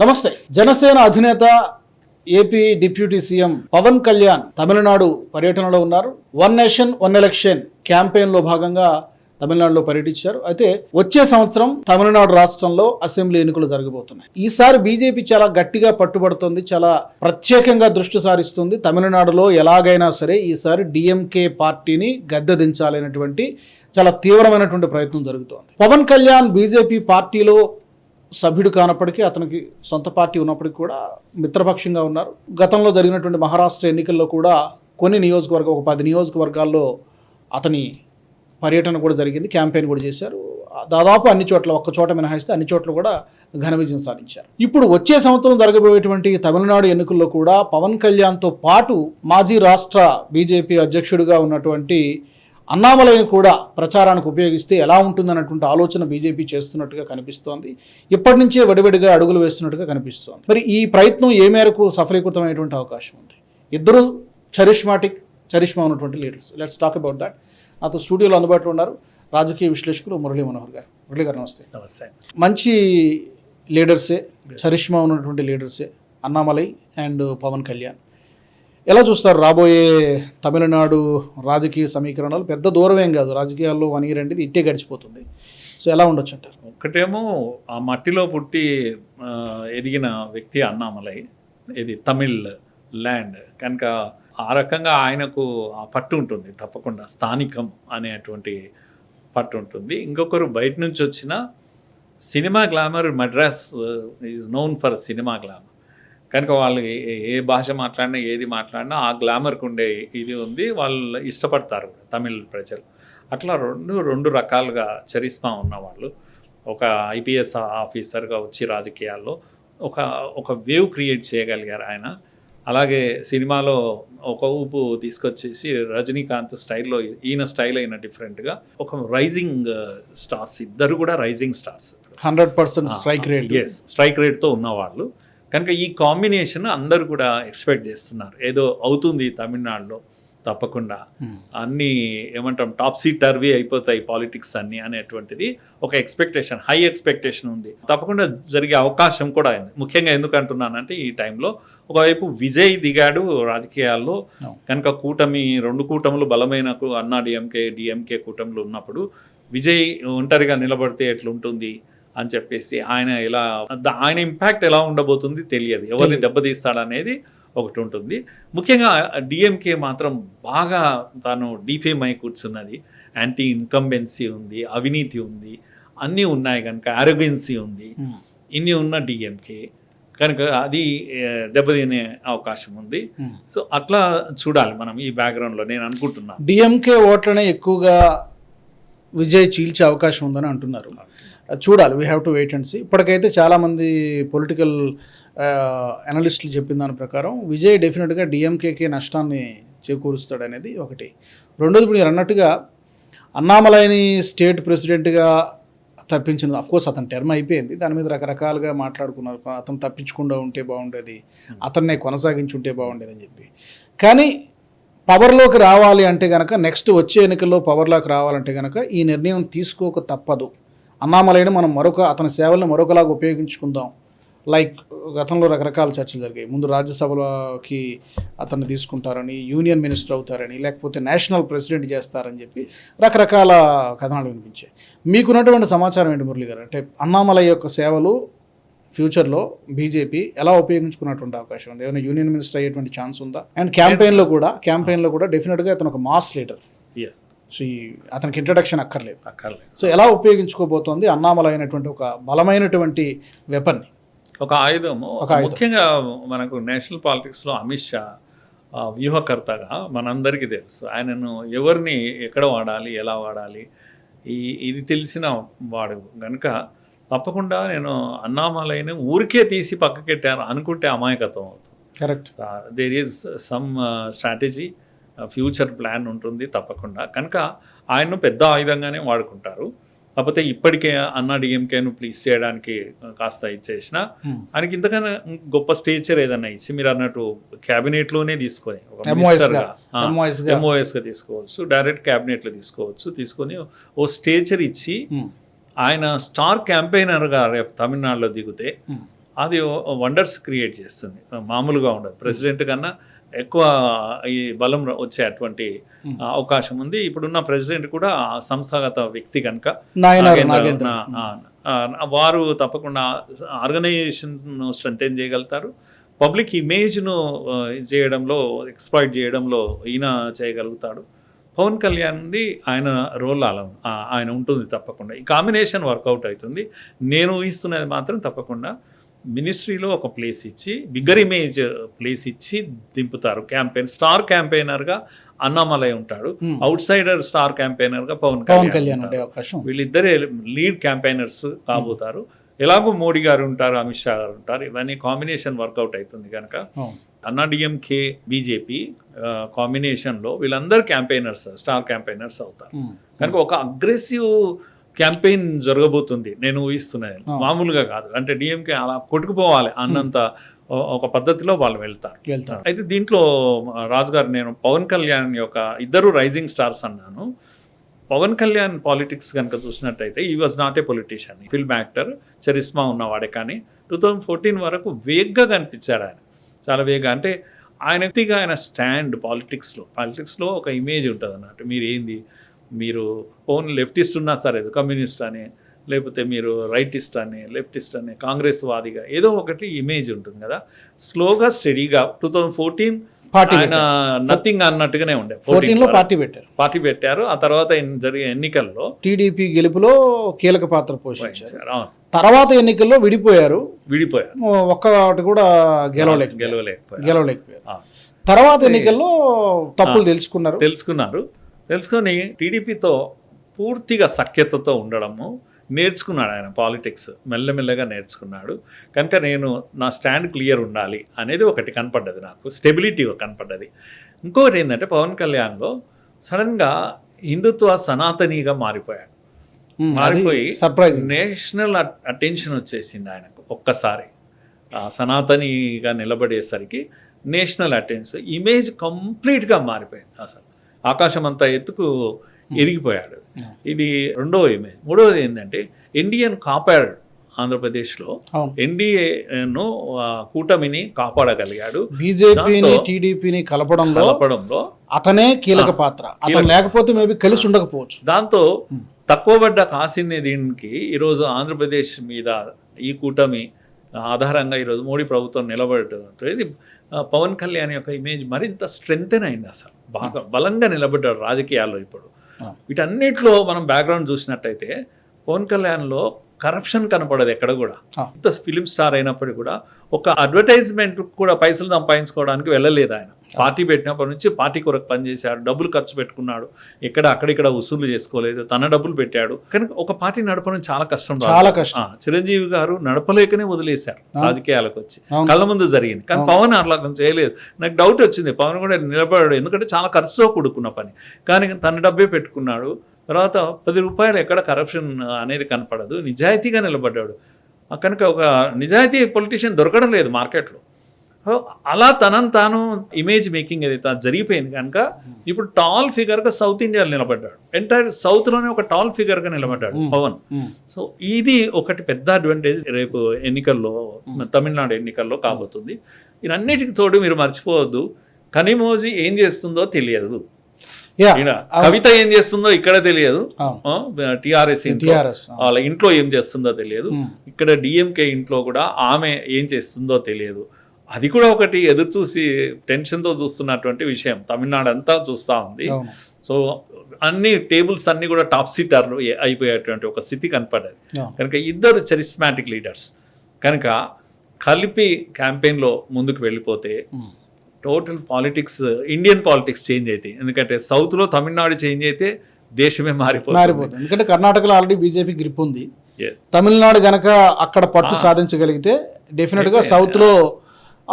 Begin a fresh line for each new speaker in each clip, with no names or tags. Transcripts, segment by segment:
నమస్తే. జనసేన అధినేత AP deputy CM Pawan Kalyan Tamil Nadu పర్యటనలో ఉన్నారు. వన్ నేషన్ వన్ ఎలక్షన్ క్యాంపెయిన్లో భాగంగా తమిళనాడులో పర్యటించారు. అయితే వచ్చే సంవత్సరం తమిళనాడు రాష్ట్రంలో అసెంబ్లీ ఎన్నికలు జరగబోతున్నాయి. ఈసారి బీజేపీ చాలా గట్టిగా పట్టుబడుతోంది చాలా ప్రత్యేకంగా దృష్టి సారిస్తుంది. తమిళనాడులో ఎలాగైనా సరే ఈసారి డిఎంకే పార్టీని గద్దెదించాలనేటువంటి చాలా తీవ్రమైనటువంటి ప్రయత్నం జరుగుతోంది. పవన్ కళ్యాణ్ బీజేపీ పార్టీలో సభ్యుడు కానప్పటికీ అతనికి సొంత పార్టీ ఉన్నప్పటికీ కూడా మిత్రపక్షంగా ఉన్నారు. గతంలో జరిగినటువంటి మహారాష్ట్ర ఎన్నికల్లో కూడా కొన్ని నియోజకవర్గ ఒక పది నియోజకవర్గాల్లో అతని పర్యటన కూడా జరిగింది క్యాంపెయిన్ కూడా చేశారు. దాదాపు అన్ని చోట్ల ఒక్క చోట మినహాయిస్తే అన్ని చోట్ల కూడా ఘన విజయం సాధించారు. ఇప్పుడు వచ్చే సంవత్సరం జరగబోయేటువంటి తమిళనాడు ఎన్నికల్లో కూడా పవన్ కళ్యాణ్తో పాటు మాజీ రాష్ట్ర బీజేపీ అధ్యక్షుడిగా ఉన్నటువంటి అన్నామలైని కూడా ప్రచారానికి ఉపయోగిస్తే ఎలా ఉంటుందన్నటువంటి ఆలోచన బీజేపీ చేస్తున్నట్టుగా కనిపిస్తోంది. ఇప్పటి నుంచే వడివడిగా అడుగులు వేస్తున్నట్టుగా కనిపిస్తోంది. మరి ఈ ప్రయత్నం ఏ మేరకు సఫలీకృతమైనటువంటి అవకాశం ఉంది? ఇద్దరు చరిష్మాటిక్ చరిష్మా ఉన్నటువంటి leaders. Let's talk about that నాతో స్టూడియోలో అందుబాటులో ఉన్నారు రాజకీయ విశ్లేషకులు మురళీ మనోహర్ గారు. మురళీ గారు నమస్తే.
నమస్తే.
మంచి లీడర్సే చరిష్మా ఉన్నటువంటి లీడర్సే అన్నామలై అండ్ పవన్ కళ్యాణ్. ఎలా చూస్తారు రాబోయే తమిళనాడు రాజకీయ సమీకరణాలు? పెద్ద దూరమేం కాదు. రాజకీయాల్లో వన్ ఇయర్ అంటే ఇట్టే గడిచిపోతుంది. సో ఎలా ఉండొచ్చు అంటారు?
ఒకటేమో ఆ మట్టిలో పుట్టి ఎదిగిన వ్యక్తి అన్నామలై ఇది తమిళ్ ల్యాండ్. కనుక ఆ రకంగా ఆయనకు ఆ పట్టు ఉంటుంది. తప్పకుండా స్థానికం అనేటువంటి పట్టు ఉంటుంది. ఇంకొకరు బయట నుంచి వచ్చిన cinema glamour Madras is known for cinema glamour. కనుక వాళ్ళు ఏ- ఏ భాష మాట్లాడినా ఏది మాట్లాడినా ఆ గ్లామర్కి ఉండే ఇది ఉంది. వాళ్ళు ఇష్టపడతారు తమిళ్ ప్రజలు. అట్లా రెండు రెండు రకాలుగా చరిస్మా ఉన్నవాళ్ళు. ఒక ఐపీఎస్ ఆఫీసర్గా వచ్చి రాజకీయాల్లో ఒక ఒక వేవ్ క్రియేట్ చేయగలిగారు ఆయన. అలాగే సినిమాలో ఒక ఊపు తీసుకొచ్చేసి రజనీకాంత్ స్టైల్లో ఈయన స్టైల్ అయిన డిఫరెంట్గా ఒక రైజింగ్ స్టార్స్ ఇద్దరు కూడా rising stars.
Hundred percent strike rate.
Yes strike రేట్తో ఉన్నవాళ్ళు. కనుక ఈ కాంబినేషన్ అందరూ కూడా ఎక్స్పెక్ట్ చేస్తున్నారు. ఏదో అవుతుంది తమిళనాడులో తప్పకుండా. అన్ని ఏమంటాం టాప్ సీట్ టర్వీ అయిపోతాయి పాలిటిక్స్ అన్ని అనేటువంటిది ఒక ఎక్స్పెక్టేషన్ హై ఎక్స్పెక్టేషన్ ఉంది. తప్పకుండా జరిగే అవకాశం కూడా ఉంది ముఖ్యంగా ఎందుకు అంటున్నానంటే ఈ టైంలో ఒకవైపు విజయ్ దిగాడు రాజకీయాల్లో. కనుక కూటమి రెండు కూటములు బలమైన అన్నా డిఎంకే డిఎంకే కూటములు ఉన్నప్పుడు విజయ్ ఒంటరిగా నిలబడితే ఎట్లుంటుంది? అని చెప్పేసి ఆయన ద- ఆయన ఇంపాక్ట్ ఎలా ఉండబోతుంది తెలియదు. ఎవరిని దెబ్బతీస్తాడనేది ఒకటి ఉంటుంది. ముఖ్యంగా డిఎంకే మాత్రం బాగా తాను డిఫేమ్ అయి కూర్చున్నది. యాంటీ ఇన్కంబెన్సీ ఉంది అవినీతి ఉంది అన్నీ ఉన్నాయి కనుక ఆరోగెన్సీ ఉంది. ఇన్ని ఉన్న డిఎంకే కనుక అది దెబ్బతినే అవకాశం ఉంది. సో అట్లా చూడాలి మనం ఈ బ్యాక్గ్రౌండ్లో నేను అనుకుంటున్నాను.
డిఎంకే ఓట్లనే ఎక్కువగా విజయ్ చీల్చే అవకాశం ఉందని అంటున్నారు. చూడాలి. We have to wait and see ఇప్పటికైతే చాలామంది పొలిటికల్ అనలిస్టులు చెప్పిన దాని ప్రకారం విజయ్ డెఫినెట్గా డిఎంకేకి నష్టాన్ని చేకూరుస్తాడు అనేది ఒకటి. రెండోది ఇప్పుడు మీరు అన్నట్టుగా అన్నామలైని స్టేట్ ప్రెసిడెంట్గా తప్పించిన అఫ్కోర్స్ అతని టర్మ్ అయిపోయింది. దాని మీద రకరకాలుగా మాట్లాడుకున్నారు. అతను తప్పించకుండా ఉంటే బాగుండేది. అతన్నే కొనసాగించి ఉంటే బాగుండేది అని చెప్పి. కానీ పవర్లోకి రావాలి అంటే కనుక నెక్స్ట్ వచ్చే ఎన్నికల్లో పవర్లోకి రావాలంటే కనుక ఈ నిర్ణయం తీసుకోక తప్పదు. అన్నామలైన మనం మరొక అతని సేవలను మరొకలాగా ఉపయోగించుకుందాం. లైక్ గతంలో రకరకాల చర్చలు జరిగాయి. ముందు రాజ్యసభలోకి అతన్ని తీసుకుంటారని యూనియన్ మినిస్టర్ అవుతారని లేకపోతే నేషనల్ ప్రెసిడెంట్ చేస్తారని చెప్పి రకరకాల కథనాలు వినిపించాయి. మీకున్నటువంటి సమాచారం ఏంటి మురళి గారు? అంటే అన్నామలై యొక్క సేవలు ఫ్యూచర్లో బీజేపీ ఎలా ఉపయోగించుకున్నటువంటి అవకాశం ఉంది? ఏమైనా యూనియన్ మినిస్టర్ అయ్యేటువంటి ఛాన్స్ ఉందా? అండ్ క్యాంపెయిన్లో కూడా క్యాంపెయిన్లో కూడా డెఫినెట్గా అతను ఒక మాస్ లీడర్.
ఎస్
సో ఈ అతనికి ఇంట్రడక్షన్ అక్కర్లేదు.
అక్కర్లేదు.
సో ఎలా ఉపయోగించుకోబోతోంది? అన్నామలై అయినటువంటి ఒక బలమైనటువంటి వెపన్ని
ఒక ఆయుధము. ముఖ్యంగా మనకు నేషనల్ పాలిటిక్స్లో అమిత్ షా వ్యూహకర్తగా మనందరికీ తెలుసు. ఆయనను ఎవరిని ఎక్కడ వాడాలి ఎలా వాడాలి ఈ ఇది తెలిసిన వాడు కనుక తప్పకుండా నేను అన్నామలైన ఊరికే తీసి పక్కకెట్టాను అనుకుంటే అమాయకత్వం అవుతుంది.
Correct
there is some strategy future plan ఉంటుంది తప్పకుండా. కనుక ఆయన్ను పెద్ద ఆయుధంగానే వాడుకుంటారు. కాకపోతే ఇప్పటికే అన్నా డిఎంకేను ప్లీజ్ చేయడానికి కాస్త ఇచ్చేసిన. ఆయనకి ఇంతకన్నా గొప్ప స్టేచర్ ఏదన్నా ఇచ్చి మీరు అన్నట్టు క్యాబినెట్లోనే తీసుకొని ఒక
MOS
మినిస్టర్గా,
గా, గా.
గా. తీసుకోవచ్చు. డైరెక్ట్ క్యాబినెట్లో తీసుకోవచ్చు. తీసుకొని ఓ స్టేచర్ ఇచ్చి ఆయన స్టార్ క్యాంపెయినర్గా రేపు తమిళనాడులో దిగితే అది వండర్స్ క్రియేట్ చేస్తుంది. మామూలుగా ఉండదు. ప్రెసిడెంట్ కన్నా ఎక్కువ ఈ బలం వచ్చే అటువంటి అవకాశం ఉంది. ఇప్పుడున్న ప్రెసిడెంట్ కూడా సంస్థాగత వ్యక్తి కనుక వారు తప్పకుండా ఆర్గనైజేషన్ స్ట్రెంగ్ చేయగలుగుతారు. పబ్లిక్ ఇమేజ్ను చేయడంలో ఎక్స్ప్లాయిట్ చేయడంలో ఈయన చేయగలుగుతాడు. పవన్ కళ్యాణ్ది ఆయన రోల్ అలా ఆయన ఉంటుంది తప్పకుండా. ఈ కాంబినేషన్ వర్కౌట్ అవుతుంది. నేను ఊహిస్తున్నది మాత్రం తప్పకుండా. మినిస్ట్రీలో ఒక ప్లేస్ ఇచ్చి బిగ్గర్ ఇమేజ్ ప్లేస్ ఇచ్చి దింపుతారు క్యాంపెయిన్ స్టార్ క్యాంపెయినర్గా అన్నామలై ఉంటాడు. అవుట్ సైడర్ స్టార్ క్యాంపెయినర్గా పవన్
పవన్
కళ్యాణ్
అవకాశం.
వీళ్ళిద్దరే లీడ్ క్యాంపెయినర్స్ కాబోతారు ఎలాగో మోడీ గారు ఉంటారు అమిత్ షా గారు ఉంటారు ఇవన్నీ కాంబినేషన్ వర్కౌట్ అవుతుంది కనుక
అవును.
అన్నా డిఎంకే బీజేపీ కాంబినేషన్లో వీళ్ళందరూ క్యాంపెయినర్స్ స్టార్ క్యాంపెయినర్స్ అవుతారు. కనుక ఒక అగ్రెసివ్ క్యాంపెయిన్ జరగబోతుంది. నేను ఊహిస్తున్నది మామూలుగా కాదు. అంటే డిఎంకే అలా కొట్టుకుపోవాలి అన్నంత ఒక పద్ధతిలో వాళ్ళు వెళ్తారు.
వెళ్తారు.
అయితే దీంట్లో ఆ, రాజు గారు నేను పవన్ కళ్యాణ్ యొక్క ఇద్దరు రైజింగ్ స్టార్స్ అన్నాను. పవన్ కళ్యాణ్ పాలిటిక్స్ కనుక చూసినట్టయితే ఈ was not a politician film actor charisma ఉన్నవాడే కానీ టూ థౌజండ్ ఫోర్టీన్ వరకు వేగ్గా కనిపించాడు ఆయన. చాలా వేగంగా. అంటే ఆయన వ్యక్తిగా ఆయన స్టాండ్ పాలిటిక్స్లో పాలిటిక్స్లో ఒక ఇమేజ్ ఉంటుంది అన్నట్టు మీరు ఏంది? మీరు ఓన్ లెఫ్టిస్ట్ ఉన్నా సరే కమ్యూనిస్ట్ అని లేకపోతే మీరు రైటిస్ట్ అని లెఫ్టిస్ట్ అని కాంగ్రెస్ వాదిగా ఏదో ఒకటి ఇమేజ్ ఉంటుంది కదా. స్లోగా స్టడీగా టూ థౌజండ్ ఫోర్టీన్
పార్టీ
ఆయన నథింగ్ అన్నట్టుగానే ఉండే.
ఫోర్టీన్లో పార్టీ పెట్టారు.
పార్టీ పెట్టారు. ఆ తర్వాత జరిగే ఎన్నికల్లో
టీడీపీ గెలుపులో కీలక పాత్ర పోషించారు. తర్వాత ఎన్నికల్లో విడిపోయారు.
విడిపోయారు.
ఒక్కటి కూడా గెలవలేక
గెలవలేకపోయారు.
గెలవలేకపోయారు. తర్వాత ఎన్నికల్లో తప్పులు తెలుసుకున్నారు.
తెలుసుకున్నారు. తెలుసుకొని టీడీపీతో పూర్తిగా సఖ్యతతో ఉండడము నేర్చుకున్నాడు ఆయన పాలిటిక్స్ మెల్లమెల్లగా నేర్చుకున్నాడు. కనుక నేను నా స్టాండ్ క్లియర్ ఉండాలి అనేది ఒకటి కనపడ్డది నాకు స్టెబిలిటీ కనపడ్డది. ఇంకొకటి ఏంటంటే పవన్ కళ్యాణ్లో సడన్గా హిందుత్వ సనాతనిగా మారిపోయాడు. మారిపోయి
సర్ప్రైజింగ్
నేషనల్ అటెన్షన్ వచ్చేసింది ఆయనకు ఒక్కసారి. సనాతనిగా నిలబడేసరికి నేషనల్ అటెన్షన్ ఇమేజ్ కంప్లీట్గా మారిపోయింది అసలు. ఆకాశం అంతా ఎత్తుకు ఎదిగిపోయాడు. ఇది రెండవ ఇమేజ్ మూడవది ఏంటంటే ఇండియన్ కాపాడు ఆంధ్రప్రదేశ్లో ఎన్డీఏను కూటమిని కాపాడగలిగాడు.
బీజేపీని టీడీపీని కలపడంలో
కలపడంలో
అతనే కీలక పాత్ర. అతను లేకపోతే మేబీ కలిసి ఉండకపోవచ్చు.
దాంతో తక్కువబడ్డ కాసిన్ని దీనికి ఈరోజు ఆంధ్రప్రదేశ్ మీద ఈ కూటమి ఆధారంగా ఈరోజు మోడీ ప్రభుత్వం నిలబడటంతో ఇది పవన్ కళ్యాణ్ యొక్క ఇమేజ్ మరింత స్ట్రెంగ్తెన్ అయింది అసలు బాగా బలంగా నిలబడ్డాడు రాజకీయాల్లో ఇప్పుడు. వీటన్నిటిలో మనం బ్యాక్గ్రౌండ్ చూసినట్టయితే పవన్ కళ్యాణ్లో కరప్షన్ కనపడదు ఎక్కడ కూడా. ఇంత ఫిలిం స్టార్ అయినప్పటికీ కూడా ఒక అడ్వర్టైజ్మెంట్ కూడా పైసలు సంపాదించుకోవడానికి వెళ్ళలేదు ఆయన. పార్టీ పెట్టినప్పటి నుంచి పార్టీ కొరకు పనిచేశాడు డబ్బులు ఖర్చు పెట్టుకున్నాడు ఎక్కడ అక్కడిక్కడ వసూలు చేసుకోలేదు తన డబ్బులు పెట్టాడు. కానీ ఒక పార్టీ నడపడం చాలా కష్టం.
చాలా కష్టం.
చిరంజీవి గారు నడపలేకనే వదిలేశారు రాజకీయాలకు వచ్చి. కళ్ళ ముందు జరిగింది. కానీ పవన్ అట్లా కొంచెం చేయలేదు. నాకు డౌట్ వచ్చింది. పవన్ కూడా నిలబడాడు. ఎందుకంటే చాలా ఖర్చుతో కూడుకున్న పని. కానీ తన డబ్బే పెట్టుకున్నాడు. తర్వాత పది రూపాయలు ఎక్కడ కరప్షన్ అనేది కనపడదు. నిజాయితీగా నిలబడ్డాడు. కనుక ఒక నిజాయితీ పొలిటీషియన్ దొరకడం లేదు మార్కెట్లో. అలా తనను తాను ఇమేజ్ మేకింగ్ ఏదైతే అది జరిగిపోయింది కనుక ఇప్పుడు టాల్ ఫిగర్గా సౌత్ ఇండియాలో నిలబడ్డాడు. ఎంటైర్ సౌత్లోనే ఒక టాల్ ఫిగర్గా నిలబడ్డాడు పవన్. సో ఇది ఒకటి పెద్ద అడ్వాంటేజ్ రేపు ఎన్నికల్లో తమిళనాడు ఎన్నికల్లో కాబోతుంది. ఇవన్నిటికి తోడు మీరు మర్చిపోవద్దు. కనిమోజీ ఏం చేస్తుందో తెలియదు. కవిత ఏం చేస్తుందో ఇక్కడ తెలియదు. టిఆర్ఎస్ వాళ్ళ ఇంట్లో ఏం చేస్తుందో తెలియదు. ఇక్కడ డిఎంకే ఇంట్లో కూడా ఆమె ఏం చేస్తుందో తెలియదు. అది కూడా ఒకటి ఎదురు చూసి టెన్షన్తో చూస్తున్నటువంటి విషయం. తమిళనాడు అంతా చూస్తూ ఉంది. సో అన్ని టేబుల్స్ అన్ని కూడా టాప్ సీటర్ అయిపోయేటువంటి ఒక స్థితి కనపడ్డది.
అవును.
కనుక ఇద్దరు చరిస్మాటిక్ లీడర్స్ కనుక కలిపి క్యాంపెయిన్లో ముందుకు వెళ్ళిపోతే. Total politics Indian politics change అవుతాయి ఎందుకంటే సౌత్లో తమిళనాడు చేంజ్ అయితే దేశమే మారిపోతుంది.
మారిపోతుంది. ఎందుకంటే కర్ణాటకలో ఆల్రెడీ బీజేపీ గ్రిప్ ఉంది. తమిళనాడు గనక అక్కడ పట్టు సాధించగలిగితే డెఫినెట్గా సౌత్లో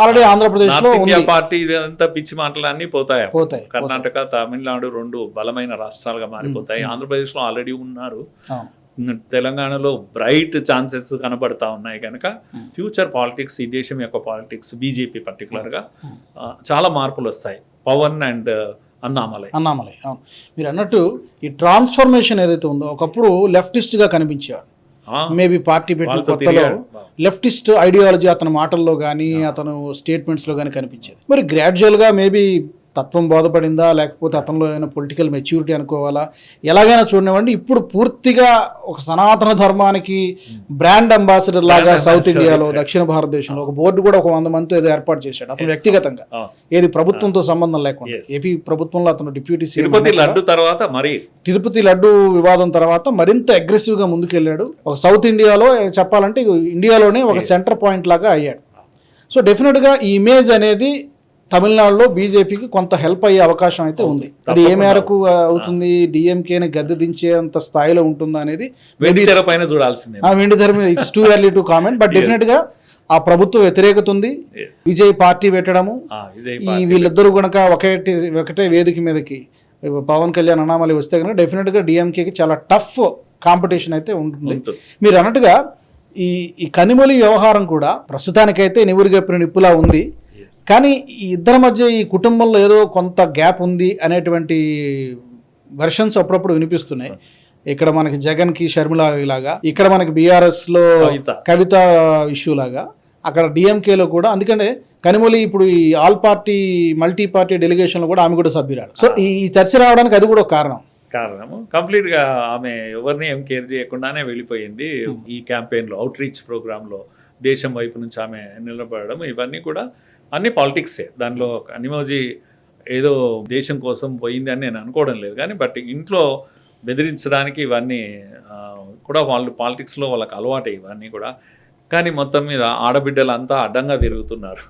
ఆల్రెడీ ఆంధ్రప్రదేశ్లో
పార్టీ ఇదంతా పిచ్చి మాటలు అన్నీ పోతాయి?
పోతాయి
కర్ణాటక తమిళనాడు రెండు బలమైన రాష్ట్రాలుగా మారిపోతాయి. ఆంధ్రప్రదేశ్లో ఆల్రెడీ ఉన్నారు. తెలంగాణలో బ్రైట్ ఛాన్సెస్ కనబడతా ఉన్నాయి కనుక ఫ్యూచర్ పాలిటిక్స్ ఈ దేశం యొక్క పాలిటిక్స్ బీజేపీ పర్టికులర్గా చాలా మార్పులు వస్తాయి. పవన్ అండ్ అన్నామలై.
అన్నామలై అవును. మీరు అన్నట్టు ఈ ట్రాన్స్ఫర్మేషన్ ఏదైతే ఉందో ఒకప్పుడు లెఫ్టిస్ట్గా కనిపించేవాడు మేబీ పార్టీ పెట్టిన కొత్తలో. లెఫ్టిస్ట్ ఐడియాలజీ అతని మాటల్లో కానీ అతను స్టేట్మెంట్స్లో కానీ కనిపించేది. మరి గ్రాడ్యువల్గా మేబీ తత్వం బోధపడిందా? లేకపోతే అతనిలో ఏమైనా పొలిటికల్ మెచ్యూరిటీ అనుకోవాలా? ఎలాగైనా చూడనివ్వండి ఇప్పుడు పూర్తిగా ఒక సనాతన ధర్మానికి బ్రాండ్ అంబాసిడర్ లాగా సౌత్ ఇండియాలో. దక్షిణ భారతదేశంలో ఒక బోర్డు కూడా ఒక వంద మందితో ఏదో ఏర్పాటు చేశాడు. అతను వ్యక్తిగతంగా.
ఆ.
ఏది ప్రభుత్వంతో సంబంధం లేకుండా. ఏపీ ప్రభుత్వంలో అతను డిప్యూటీ
తిరుపతి లడ్డు తర్వాత మరి?
తిరుపతి లడ్డు వివాదం తర్వాత మరింత అగ్రెసివ్గా ముందుకెళ్ళాడు. ఒక సౌత్ ఇండియాలో చెప్పాలంటే ఇండియాలోనే ఒక సెంటర్ పాయింట్ లాగా అయ్యాడు. సో డెఫినెట్గా ఈ ఇమేజ్ అనేది తమిళనాడులో బీజేపీకి కొంత హెల్ప్ అయ్యే అవకాశం అయితే ఉంది. అది ఏ మేరకు అవుతుంది. డిఎంకేని గద్దె దించేంత స్థాయిలో ఉంటుందా అనేది
వెండి పైన చూడాల్సిందే.
ఆ వెండి ధర మీద it's too early to comment but డెఫినెట్గా ఆ ప్రభుత్వ వ్యతిరేకత ఉంది. విజయ్ పార్టీ పెట్టడము. ఈ వీళ్ళిద్దరూ గనక ఒకే ఒకటే వేదిక మీదకి పవన్ కళ్యాణ్ అనామలి వస్తే కనుక డెఫినెట్గా డిఎంకేకి చాలా టఫ్ కాంపిటీషన్ అయితే ఉంటుంది. మీరు అన్నట్టుగా ఈ ఈ కనిమొలి వ్యవహారం కూడా ప్రస్తుతానికైతే నివురుగప్పిన నిప్పులా ఉంది. కానీ ఈ ఇద్దరి మధ్య ఈ కుటుంబంలో ఏదో కొంత గ్యాప్ ఉంది అనేటువంటి వెర్షన్స్ అప్పుడప్పుడు వినిపిస్తున్నాయి. ఇక్కడ మనకి జగన్కి షర్మిల లాగా ఇక్కడ మనకి బీఆర్ఎస్లో
కవిత.
ఇష్యూ లాగా అక్కడ డిఎంకేలో కూడా అందుకనే కనిమొలి ఇప్పుడు ఈ ఆల్ పార్టీ మల్టీ పార్టీ డెలిగేషన్లో కూడా ఆమె కూడా సభ్యురాలు. సో ఈ చర్చ రావడానికి అది కూడా ఒక కారణం.
కారణము. కంప్లీట్గా ఆమె ఎవరిని ఏం కేర్ చేయకుండానే వెళ్ళిపోయింది. ఈ క్యాంపెయిన్లో అవుట్ రీచ్ ప్రోగ్రామ్లో దేశం వైపు నుంచి ఆమె నిలబడడం ఇవన్నీ కూడా అన్ని పాలిటిక్సే. దానిలో అనిమోజీ ఏదో దేశం కోసం పోయింది అని నేను అనుకోవడం లేదు. కానీ బట్ ఇంట్లో బెదిరించడానికి ఇవన్నీ కూడా వాళ్ళు పాలిటిక్స్లో వాళ్ళకి అలవాటే ఇవన్నీ కూడా. కానీ మొత్తం మీద ఆడబిడ్డలంతా అడ్డంగా తిరుగుతున్నారు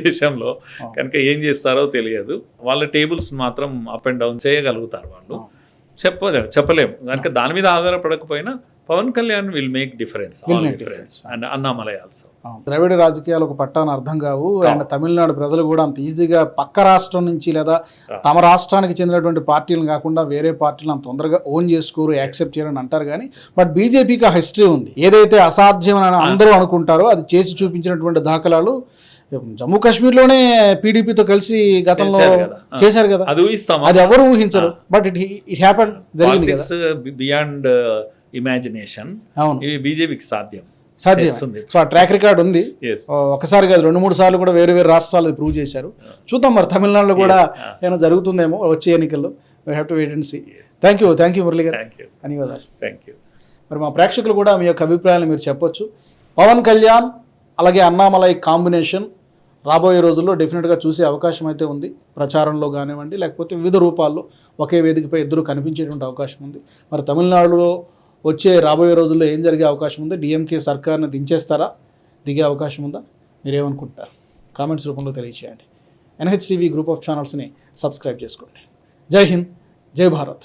దేశంలో. కనుక ఏం చేస్తారో తెలియదు. వాళ్ళ టేబుల్స్ మాత్రం అప్ అండ్ డౌన్ చేయగలుగుతారు వాళ్ళు. చెప్పలేము చెప్పలేము. కనుక దాని మీద ఆధారపడకపోయినా Pawan Kalyan will make difference difference and Annamalai also
ద్రవిడ రాజకీయాలు ఒక పట్టాన అర్థం కావు. అండ్ తమిళనాడు ప్రజలు కూడా అంత ఈజీగా పక్క రాష్ట్రం నుంచి లేదా తమ రాష్ట్రానికి చెందినటువంటి పార్టీలను కాకుండా వేరే పార్టీలను అంత తొందరగా ఓన్ చేసుకోరు యాక్సెప్ట్ చేయరని అంటారు కానీ బట్ బీజేపీకి ఆ హిస్టరీ ఉంది. ఏదైతే అసాధ్యం అని అందరూ అనుకుంటారో అది చేసి చూపించినటువంటి దాఖలాలు జమ్మూ కాశ్మీర్లోనే పీడీపీతో కలిసి గతంలో
చేశారు కదా. అది ఊహిస్తామా?
అది ఎవరు ఊహించరు. బట్ ఇట్ ఇట్ హ్యాపన్ జరిగింది
బియాండ్ ఇమాజినేషన్
అవును.
ఇవి బీజేపీకి సాధ్యం.
సో ఆ ట్రాక్ రికార్డ్ ఉంది. ఓ, ఒకసారి కాదు రెండు మూడు సార్లు కూడా వేరు వేరు రాష్ట్రాలు ప్రూవ్ చేశారు. చూద్దాం మరి తమిళనాడులో కూడా ఏమైనా జరుగుతుందేమో వచ్చే ఎన్నికల్లో. We have to wait and see thank you thank you Murali garu. ధన్యవాదాలు.
థ్యాంక్ యూ
మరి మా ప్రేక్షకులు కూడా మీ యొక్క అభిప్రాయాలు మీరు చెప్పొచ్చు. పవన్ కళ్యాణ్ అలాగే అన్నామలై కాంబినేషన్ రాబోయే రోజుల్లో డెఫినెట్గా చూసే అవకాశం అయితే ఉంది. ప్రచారంలో కానివ్వండి లేకపోతే వివిధ రూపాల్లో ఒకే వేదికపై ఇద్దరు కనిపించేటువంటి అవకాశం ఉంది. మరి తమిళనాడులో వచ్చే రాబోయే రోజుల్లో ఏం జరిగే అవకాశం ఉంది? డిఎంకే సర్కార్ని దించేస్తారా? దిగే అవకాశం ఉందా? మీరేమనుకుంటారు కామెంట్స్ రూపంలో తెలియచేయండి. ఎన్హెచ్టీవీ గ్రూప్ ఆఫ్ ఛానల్స్ని సబ్స్క్రైబ్ చేసుకోండి. జై హింద్ జై భారత్.